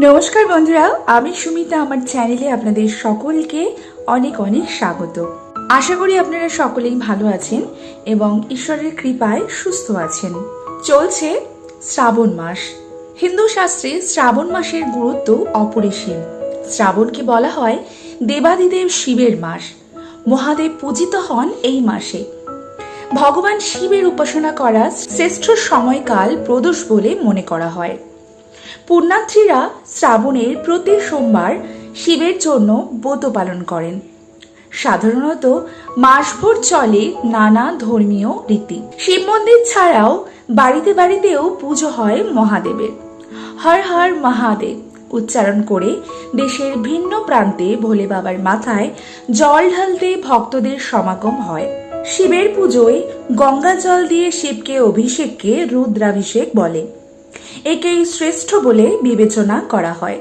নমস্কার বন্ধুরা, আমি সুমিতা। আমার চ্যানেলে আপনাদের সকলকে অনেক অনেক স্বাগত। আশা করি আপনারা সকলেই ভালো আছেন এবং ঈশ্বরের কৃপায় সুস্থ আছেন। চলছে শ্রাবণ মাস। হিন্দু শাস্ত্রে শ্রাবণ মাসের গুরুত্ব অপরিসীম। শ্রাবণকে বলা হয় দেবাদিদেব শিবের মাস। মহাদেব পূজিত হন এই মাসে। ভগবান শিবের উপাসনা করা শ্রেষ্ঠ সময়কাল প্রদোষ বলে মনে করা হয়। পুণ্যার্থীরা শ্রাবণের প্রতি সোমবার শিবের জন্য ব্রত পালন করেন। সাধারণত মাসভর চলে নানা ধর্মীয় রীতি। শিব মন্দির ছাড়াও বাড়িতে বাড়িতেও পুজো হয় মহাদেবের। হর হর মহাদেব উচ্চারণ করে দেশের ভিন্ন প্রান্তে ভোলে বাবার মাথায় জল ঢালতে ভক্তদের সমাগম হয়। শিবের পুজোয় গঙ্গা জল দিয়ে শিবকে অভিষেককে রুদ্রাভিষেক বলে। একেই শ্রেষ্ঠ বলে বিবেচনা করা হয়।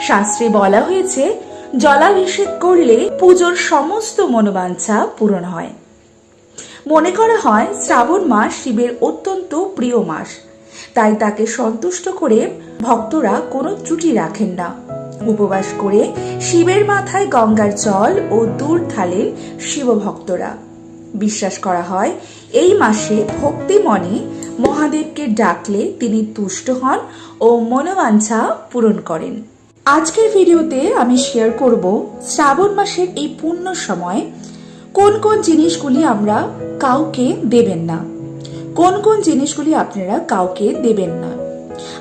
শাস্ত্রে বলা হয়েছে, জলাভিষেক করলে পুজোর সমস্ত মনোবাঞ্ছা পূরণ হয়। মনে করা হয়, শ্রাবণ মাস শিবের অত্যন্ত প্রিয় মাস। তাই তাকে সন্তুষ্ট করে ভক্তরা কোনো ত্রুটি রাখেন না। উপবাস করে শিবের মাথায় গঙ্গার জল ও দূর ঢালেন শিবভক্তরা। বিশ্বাস করা হয়, এই মাসে ভক্তি মনে মহাদেবকে ডাকলে তিনি তুষ্ট হন ও মনোবাঞ্ছা পূরণ করেন। আজকের ভিডিওতে আমি শেয়ার করব শ্রাবণ মাসের এই পূর্ণ সময়, কোন কোন জিনিসগুলি আমরা কাউকে দেবেন না? কোন কোন জিনিসগুলি আপনারা কাউকে দেবেন না?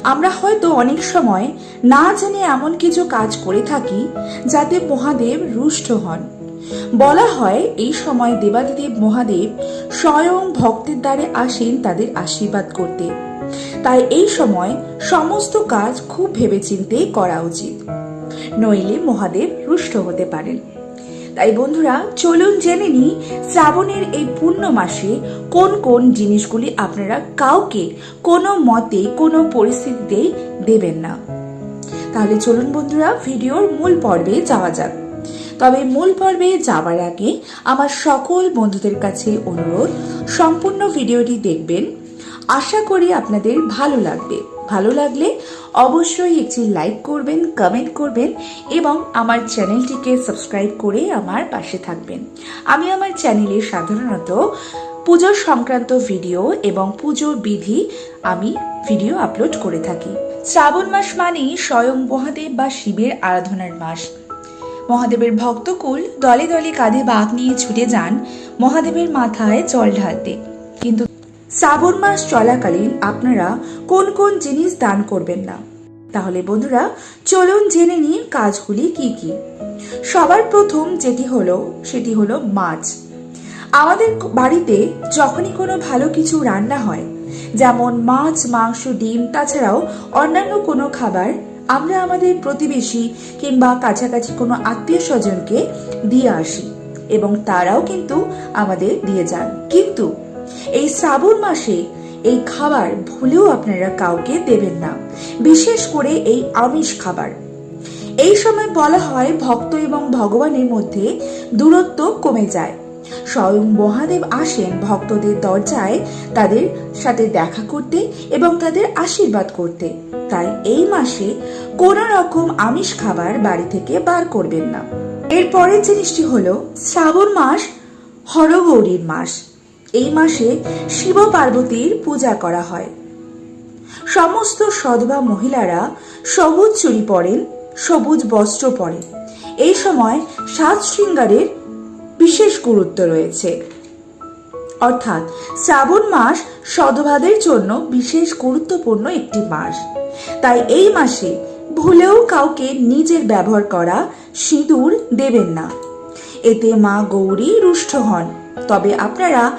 আমরা হয়তো অনেক সময় না জেনে এমন কিছু কাজ করে থাকি যাতে মহাদেব রুষ্ট হন। বলা হয়, এই সময় দেবাদিদেব মহাদেব স্বয়ং ভক্তের দ্বারে আসেন তাদের আশীর্বাদ করতে। তাই এই সময় সমস্ত কাজ খুব ভেবেচিন্তে করা উচিত। নইলে মহাদেব রুষ্ট হতে পারেন। তাই বন্ধুরা, চলুন জেনে নিই শ্রাবণের এই পূর্ণ মাসে কোন কোন জিনিসগুলি আপনারা কাউকে কোনো মতে, কোনো পরিস্থিতিতে দেবেন না। তাহলে চলুন বন্ধুরা, ভিডিওর মূল পর্বে যাওয়া যাক। তবে মূল পর্বে যাওয়ার আগে আমার সকল বন্ধুদের কাছে অনুরোধ, সম্পূর্ণ ভিডিওটি দেখবেন। আশা করি আপনাদের ভালো লাগবে। ভালো লাগলে অবশ্যই একটি লাইক করবেন, কমেন্ট করবেন এবং আমার চ্যানেলটিকে সাবস্ক্রাইব করে আমার পাশে থাকবেন। আমি আমার চ্যানেলে সাধারণত পুজো সংক্রান্ত ভিডিও এবং পুজোর বিধি আমি ভিডিও আপলোড করে থাকি। শ্রাবণ মাস মানেই স্বয়ং মহাদেব বা শিবের আরাধনার মাস। মহাদেবের ভক্তকুল দলে দলে কাঁধে বাঘ নিয়ে ছুটে যান মহাদেবের মাথায় জল ঢালতে। কিন্তু শ্রাবণ মাস চলাকালীন আপনারা কোন কোন জিনিস দান করবেন না? তাহলে বন্ধুরা, চলুন জেনে নিন কাজগুলি কি কি। সবার প্রথম যেটি হলো, সেটি হলো মাছ। আমাদের বাড়িতে যখনই কোনো ভালো কিছু রান্না হয়, যেমন মাছ, মাংস, ডিম, তাছাড়াও অন্যান্য কোনো খাবার আমরা আমাদের প্রতিবেশী কিংবা কাছাকাছি কোনো আত্মীয় স্বজনকে দিয়ে আসি এবং তারাও কিন্তু আমাদের দিয়ে যান। কিন্তু এই শ্রাবণ মাসে এই খাবার ভুলেও আপনারা কাউকে দেবেন না, বিশেষ করে এই আমিষ খাবার। এই সময় বলা হয় ভক্ত এবং ভগবানের মধ্যে দূরত্ব কমে যায়। স্বয়ং মহাদেব আসেন ভক্তদের দরজায় তাদের সাথে দেখা করতে এবং তাদের আশীর্বাদ করতে। তাই এই মাসে কোন রকম আমিষ খাবার বাড়ি থেকে বার করবেন না। এর পরের জিনিসটি হলো শ্রাবণ মাস, হরগৌরীর মাস। এই মাসে শিব পার্বতীর পূজা করা হয়। সমস্ত সধবা মহিলারা সবুজ চুড়ি পরেন, সবুজ বস্ত্র পরেন। এই সময় সাজ শৃঙ্গারের বিশেষ গুরুত্ব রয়েছে। অর্থাৎ শ্রাবণ মাস সধবাদের জন্য বিশেষ গুরুত্বপূর্ণ একটি মাস। তাই এই মাসে ভুলেও কাউকে নিজের ব্যবহার করা সিঁদুর দেবেন না। এতে মা গৌরী রুষ্ট হন। তবে আপনারা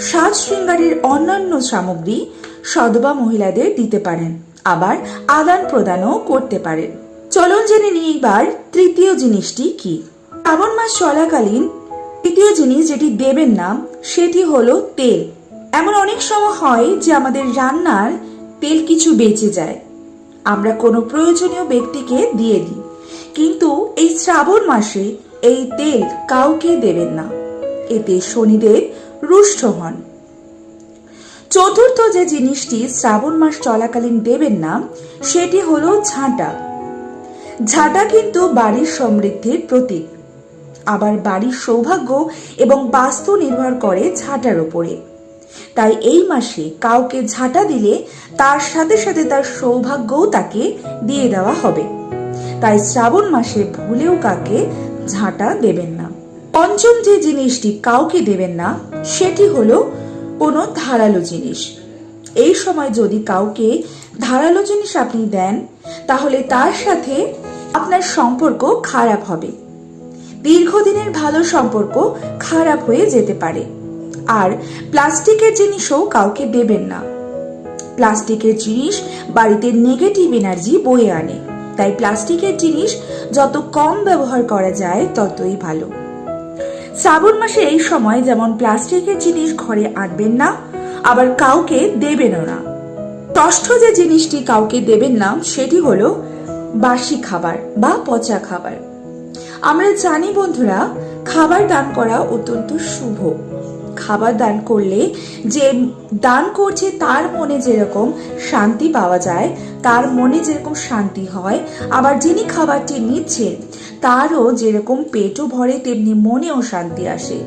সাজ শৃঙ্গারের অন্যান্য সামগ্রী সদবা মহিলাদের দিতে পারেন। আবার আদান প্রদানও করতে পারেন। চলুন জেনে নিই এবার তৃতীয় জিনিসটি কি। শ্রাবণ মাস চলাকালীন তৃতীয় জিনিস যেটি দেবেন না সেটি হলো তেল। এমন অনেক সময় হয় যে আমাদের রান্নার তেল কিছু বেঁচে যায়। আমরা কোনো প্রয়োজনীয় ব্যক্তিকে দিয়ে দিই। কিন্তু এই শ্রাবণ মাসে এই তেল কাউকে দেবেন না। এতে শনিদেব রুষ্ট হন। চতুর্থ যে জিনিসটি শ্রাবণ মাস চলাকালীন দেবেন না সেটি হলো ঝাঁটা। ঝাঁটা কিন্তু বাড়ির সমৃদ্ধির প্রতীক। আবার বাড়ির সৌভাগ্য এবং বাস্তু নির্ভর করে ঝাঁটার ওপরে তাই এই মাসে কাউকে ঝাঁটা দিলে তার সাথে সাথে তার সৌভাগ্যও তাকে দিয়ে দেওয়া হবে। তাই শ্রাবণ মাসে ভুলেও কাকে ঝাঁটা দেবেন না। পঞ্চম যে জিনিসটি কাউকে দেবেন না, সেটি হলো কোনো ধারালো জিনিস। এই সময় যদি কাউকে ধারালো জিনিস আপনি দেন, তাহলে তার সাথে আপনার সম্পর্ক খারাপ হবে। দীর্ঘদিনের ভালো সম্পর্ক খারাপ হয়ে যেতে পারে। আর প্লাস্টিকের জিনিসও কাউকে দেবেন না। প্লাস্টিকের জিনিস বাড়িতে নেগেটিভ এনার্জি বয়ে আনে। তাই প্লাস্টিকের জিনিস যত কম ব্যবহার করা যায়, ততই ভালো। শ্রাবণ মাসে এই সময় যেমন প্লাস্টিকের জিনিস ঘরে আনবেন না, আবার কাউকে দেবেনও না। ষষ্ঠ যে জিনিসটি কাউকে দেবেন না, সেটি হলো বাসি খাবার বা পচা খাবার। আমরা জানি বন্ধুরা, খাবার দান করা অত্যন্ত শুভ। খাবার দান করলে যে দান করছে তার মনে যেরকম শান্তি পাওয়া যায়, তার মনে যেরকম শান্তি হয়, আবার যিনি খাবারটি নিচ্ছেন তারও যেরকম পেটও ভরে, তেমনি মনেও শান্তি আসে।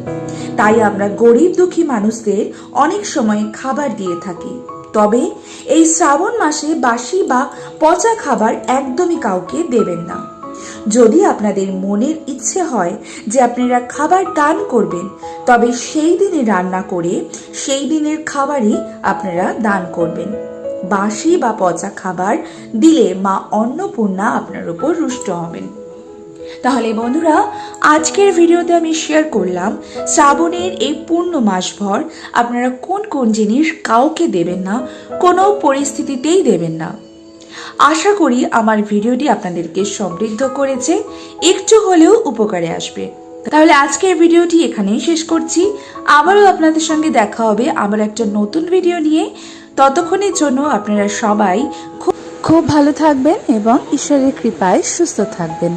তাই আমরা গরিব দুঃখী মানুষদের অনেক সময় খাবার দিয়ে থাকি। তবে এই শ্রাবণ মাসে বাসি বা পচা খাবার একদমই কাউকে দেবেন না। যদি আপনাদের মনের ইচ্ছে হয় যে আপনারা খাবার দান করবেন, তবে সেই দিনে রান্না করে সেই দিনের খাবারই আপনারা দান করবেন। বাসি বা পচা খাবার দিলে মা অন্নপূর্ণা আপনার উপর রুষ্ট হবেন। তাহলে বন্ধুরা, আজকের ভিডিওতে আমি শেয়ার করলাম, শ্রাবণের এই পূর্ণ মাসভর আপনারা কোন কোন জিনিস কাউকে দেবেন না, কোনো পরিস্থিতিতেই দেবেন না। আশা করি আমার ভিডিওটি আপনাদেরকে সমৃদ্ধ করেছে। একটু হলেও উপকারে আসবে। তাহলে আজকের ভিডিওটি এখানেই শেষ করছি। আবারও আপনাদের সঙ্গে দেখা হবে আমার একটা নতুন ভিডিও নিয়ে। ততক্ষণের জন্য আপনারা সবাই খুব খুব ভালো থাকবেন এবং ঈশ্বরের কৃপায় সুস্থ থাকবেন।